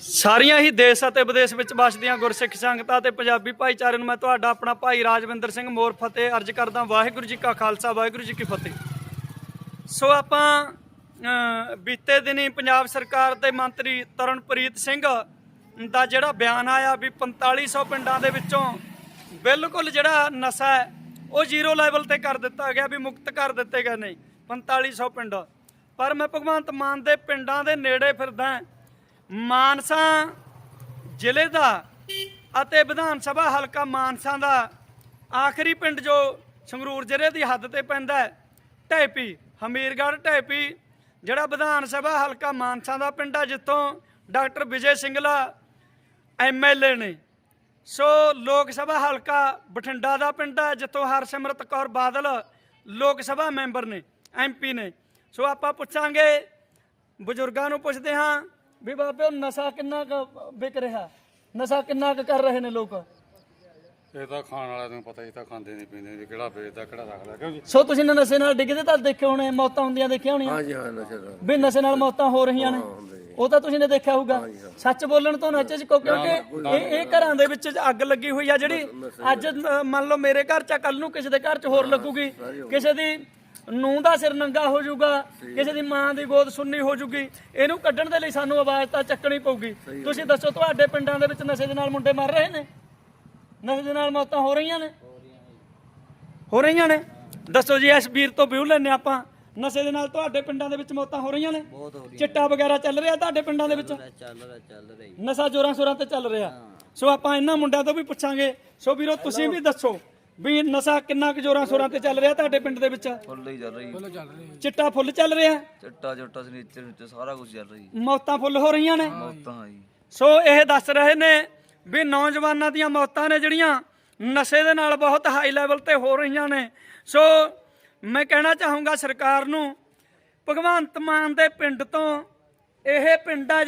ਸਾਰੀਆਂ ਹੀ ਦੇਸ਼ ਅਤੇ ਵਿਦੇਸ਼ ਵਿੱਚ ਵਸਦੀਆਂ ਗੁਰਸਿੱਖ ਸੰਗਤਾਂ ਤੇ ਪੰਜਾਬੀ ਭਾਈਚਾਰੇ ਨੂੰ ਮੈਂ ਤੁਹਾਡਾ ਆਪਣਾ ਭਾਈ ਰਾਜਵਿੰਦਰ ਸਿੰਘ ਮੋਰ ਫਤਿਹ ਅਰਜ ਕਰਦਾ ਵਾਹਿਗੁਰੂ ਜੀ ਕਾ ਖਾਲਸਾ, ਵਾਹਿਗੁਰੂ ਜੀ ਕੀ ਫਤਿਹ। ਸੋ ਆਪਾਂ ਬੀਤੇ ਦਿਨੀ ਪੰਜਾਬ ਸਰਕਾਰ ਦੇ ਮੰਤਰੀ ਤਰਨਪ੍ਰੀਤ ਸਿੰਘ ਦਾ ਜਿਹੜਾ ਬਿਆਨ ਆਇਆ ਵੀ 4500 ਪਿੰਡਾਂ ਦੇ ਵਿੱਚੋਂ ਬਿਲਕੁਲ ਜਿਹੜਾ ਨਸ਼ਾ ਹੈ, ਉਹ ਜ਼ੀਰੋ ਲੈਵਲ ਤੇ ਕਰ ਦਿੱਤਾ ਗਿਆ ਵੀ ਮੁਕਤ ਕਰ ਦਿੱਤੇ ਗਏ ਨੇ 4500 ਪਿੰਡ। ਪਰ ਮੈਂ ਭਗਵੰਤ ਮਾਨ ਦੇ ਪਿੰਡਾਂ ਦੇ ਨੇੜੇ ਫਿਰਦਾ ਮਾਨਸਾ ਜ਼ਿਲ੍ਹੇ ਦਾ ਅਤੇ ਵਿਧਾਨ ਸਭਾ ਹਲਕਾ ਮਾਨਸਾ ਦਾ ਆਖਰੀ ਪਿੰਡ ਜੋ ਸੰਗਰੂਰ ਜ਼ਿਲ੍ਹੇ ਦੀ ਹੱਦ ਤੇ ਪੈਂਦਾ ਹੈ ਢੈਪੀ ਹਮੀਰਗੜ੍ਹ ਢੈਪੀ ਜਿਹੜਾ ਵਿਧਾਨ ਸਭਾ ਹਲਕਾ ਮਾਨਸਾ ਦਾ ਪਿੰਡ ਆ, ਜਿੱਥੋਂ ਡਾਕਟਰ ਵਿਜੇ ਸਿੰਗਲਾ ਐਮਐਲਏ ਨੇ। ਸੋ ਲੋਕ ਸਭਾ ਹਲਕਾ ਬਠਿੰਡਾ ਦਾ ਪਿੰਡ ਹੈ ਜਿੱਥੋਂ ਹਰਸਿਮਰਤ ਕੌਰ ਬਾਦਲ ਲੋਕ ਸਭਾ ਮੈਂਬਰ ਨੇ ਐਮਪੀ ਨੇ। ਸੋ ਆਪਾਂ ਪੁੱਛਾਂਗੇ, ਬਜ਼ੁਰਗਾਂ ਨੂੰ ਪੁੱਛਦੇ ਹਾਂ ਵੀ ਬਾਬੇ ਉਹ ਨਸ਼ਾ ਕਿੰਨਾ ਕੁ ਵਿਕ ਰਿਹਾ? ਨਸ਼ਾ ਕਿੰਨਾ ਕੁ ਕਰ ਰਹੇ ਨੇ ਲੋਕ? ਇਹ ਤਾਂ ਖਾਣ ਵਾਲਿਆਂ ਨੂੰ ਪਤਾ ਹੀ ਤਾਂ ਖਾਂਦੇ ਨਹੀਂ ਪੀਂਦੇ ਵੀ ਕਿਹੜਾ ਵੇਚਦਾ ਕਿਹੜਾ ਰੱਖਦਾ ਕਿਉਂ ਜੀ? ਸੋ ਤੁਸੀਂ ਨਸ਼ੇ ਨਾਲ ਡਿੱਗਦੇ ਤਾਂ ਦੇਖੇ ਹੋਣੇ ਮੌਤਾਂ ਹੁੰਦੀਆਂ ਦੇਖੀਆਂ ਹੋਣੀਆਂ। ਹਾਂਜੀ ਹਾਂ ਨਸ਼ੇ ਦਾ ਵੀ ਨਸ਼ੇ ਨਾਲ ਮੌਤਾਂ ਹੋ ਰਹੀਆਂ ਨੇ। ਉਹ ਤਾਂ ਤੁਸੀਂ ਨੇ ਦੇਖਿਆ ਹੋਊਗਾ। ਸੱਚ ਬੋਲਣ ਤੋਂ ਨੱਚੇ ਚ ਕਿਉਂਕਿ ਇਹ ਇਹ ਘਰਾਂ ਦੇ ਵਿੱਚ ਅੱਗ ਲੱਗੀ ਹੋਈ ਆ ਜਿਹੜੀ ਅੱਜ ਮੰਨ ਲਓ ਮੇਰੇ ਘਰ ਚ ਕੱਲ ਨੂੰ ਕਿਸੇ ਦੇ ਘਰ ਚ ਹੋਰ ਲੱਗੂਗੀ। ਕਿਸੇ ਦੀ ਨੂੰਹ ਦਾ ਸਿਰ ਨੰਗਾ ਹੋ ਜਾਊਗਾ ਕਿਸੇ ਦੀ ਮਾਂ ਦੀ ਗੋਦ ਸੁੰਨੀ ਹੋ ਜਾਊਗੀ। ਇਹਨੂੰ ਕੱਢਣ ਦੇ ਲਈ ਸਾਨੂੰ ਆਵਾਜ਼ ਤਾਂ ਚੱਕਣੀ ਪਊਗੀ। ਤੁਸੀਂ ਦੱਸੋ ਤੁਹਾਡੇ ਪਿੰਡਾਂ ਦੇ ਵਿੱਚ ਨਸ਼ੇ ਦੇ ਨਾਲ ਮੁੰਡੇ ਮਰ ਰਹੇ ਨੇ? ਨਸ਼ੇ ਦੇ ਨਾਲ ਮੌਤਾਂ ਹੋ ਰਹੀਆਂ ਨੇ? ਹੋ ਰਹੀਆਂ ਨੇ? ਦੱਸੋ ਜੀ ਇਸ ਵੀਰ ਤੋਂ ਵਿਊ ਲੈਣੇ ਆਪਾਂ। ਨਸ਼ੇ ਦੇ ਨਾਲ ਤੁਹਾਡੇ ਪਿੰਡਾਂ ਦੇ ਵਿੱਚ ਮੌਤਾਂ ਹੋ ਰਹੀਆਂ ਨੇ? ਚਿੱਟਾ ਵਗੈਰਾ ਚੱਲ ਰਿਹਾ ਤੁਹਾਡੇ ਪਿੰਡਾਂ ਦੇ ਵਿੱਚ? ਚੱਲ ਰਿਹਾ ਚੱਲ ਰਹੀ ਨਸ਼ਾ ਜੋਰਾਂ ਸ਼ੋਰਾਂ ਤੇ ਚੱਲ ਰਿਹਾ। ਸੋ ਆਪਾਂ ਇਹਨਾਂ ਮੁੰਡਿਆਂ ਤੋਂ ਵੀ ਪੁੱਛਾਂਗੇ। ਸੋ ਵੀਰੋ ਤੁਸੀਂ ਵੀ ਦੱਸੋ। ਵੀ ਨਸ਼ਾ ਕਿੰਨਾ ਕੁ ਜੋਰਾਂ ਸ਼ੋਰਾਂ ਤੇ ਚੱਲ ਰਿਹਾ ਤੁਹਾਡੇ ਪਿੰਡ ਦੇ ਵਿੱਚ? ਫੁੱਲ ਹੀ ਚੱਲ ਰਹੀ। ਚਿੱਟਾ ਫੁੱਲ ਚੱਲ ਰਿਹਾ? ਚਿੱਟਾ ਚੁੱਟਾ ਸਨੀਚਰ ਵਿੱਚ ਸਾਰਾ ਕੁਝ ਚੱਲ ਰਹੀ। ਮੌਤਾਂ ਫੁੱਲ ਹੋ ਰਹੀਆਂ ਨੇ? ਮੌਤਾਂ ਜੀ। ਸੋ ਇਹ ਦੱਸ ਰਹੇ ਨੇ ਵੀ ਨੌਜਵਾਨਾਂ ਦੀਆਂ ਮੌਤਾਂ ਨੇ ਜਿਹੜੀਆਂ ਨਸ਼ੇ ਦੇ ਨਾਲ ਬਹੁਤ ਹਾਈ ਲੈਵਲ ਤੇ ਹੋ ਰਹੀਆਂ ਨੇ। ਸੋ ਮੈਂ ਕਹਿਣਾ ਚਾਹੂੰਗਾ ਸਰਕਾਰ ਨੂੰ ਭਗਵੰਤ ਮਾਨ ਦੇ ਪਿੰਡ ਤੋਂ ਇਹ ਪਿੰਡ ਆ